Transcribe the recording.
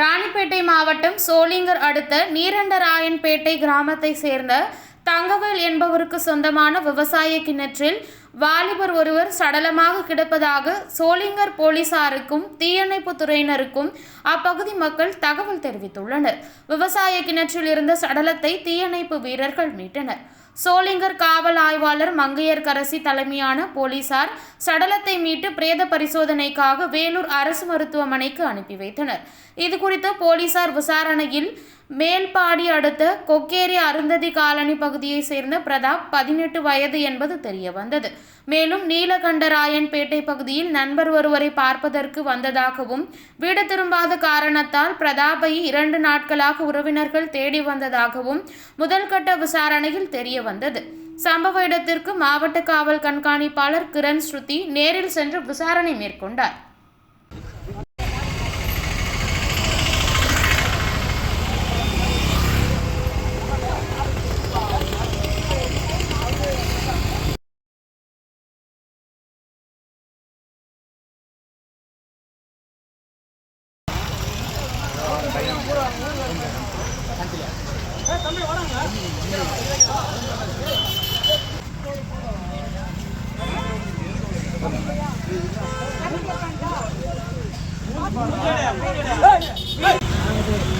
ராணிப்பேட்டை மாவட்டம் சோளிங்கர் அடுத்த நீரண்டராயன்பேட்டை கிராமத்தை சேர்ந்த தங்கவேல் என்பவருக்கு சொந்தமான விவசாய கிணற்றில் வாலிபர் ஒருவர் சடலமாக கிடப்பதாக சோளிங்கர் போலீசாருக்கும் தீயணைப்பு துறையினருக்கும் அப்பகுதி மக்கள் தகவல் தெரிவித்துள்ளனர். விவசாய கிணற்றில் இருந்த சடலத்தை தீயணைப்பு வீரர்கள் மீட்டனர். சோளிங்கர் காவல் ஆய்வாளர் மங்கையர்கரசி தலைமையான போலீசார் சடலத்தை மீட்டு பிரேத பரிசோதனைக்காக வேலூர் அரசு மருத்துவமனைக்கு அனுப்பி வைத்தனர். இதுகுறித்து போலீசார் விசாரணையில் மேல்பாடி அடுத்த கொக்கேரி அருந்ததி காலனி பகுதியைச் சேர்ந்த பிரதாப் பதினெட்டு வயது என்பது தெரிய வந்தது மேலும் நீலகண்டராயன்பேட்டை பகுதியில் நண்பர் ஒருவரை பார்ப்பதற்கு வந்ததாகவும் வீடு திரும்பாத காரணத்தால் பிரதாப்பை இரண்டு நாட்களாக உறவினர்கள் தேடி வந்ததாகவும் முதல்கட்ட விசாரணையில் தெரிய வந்தது. சம்பவ இடத்திற்கு மாவட்ட காவல் கண்காணிப்பாளர் கிரண் ஸ்ருதி நேரில் சென்று விசாரணை மேற்கொண்டார். ஏய்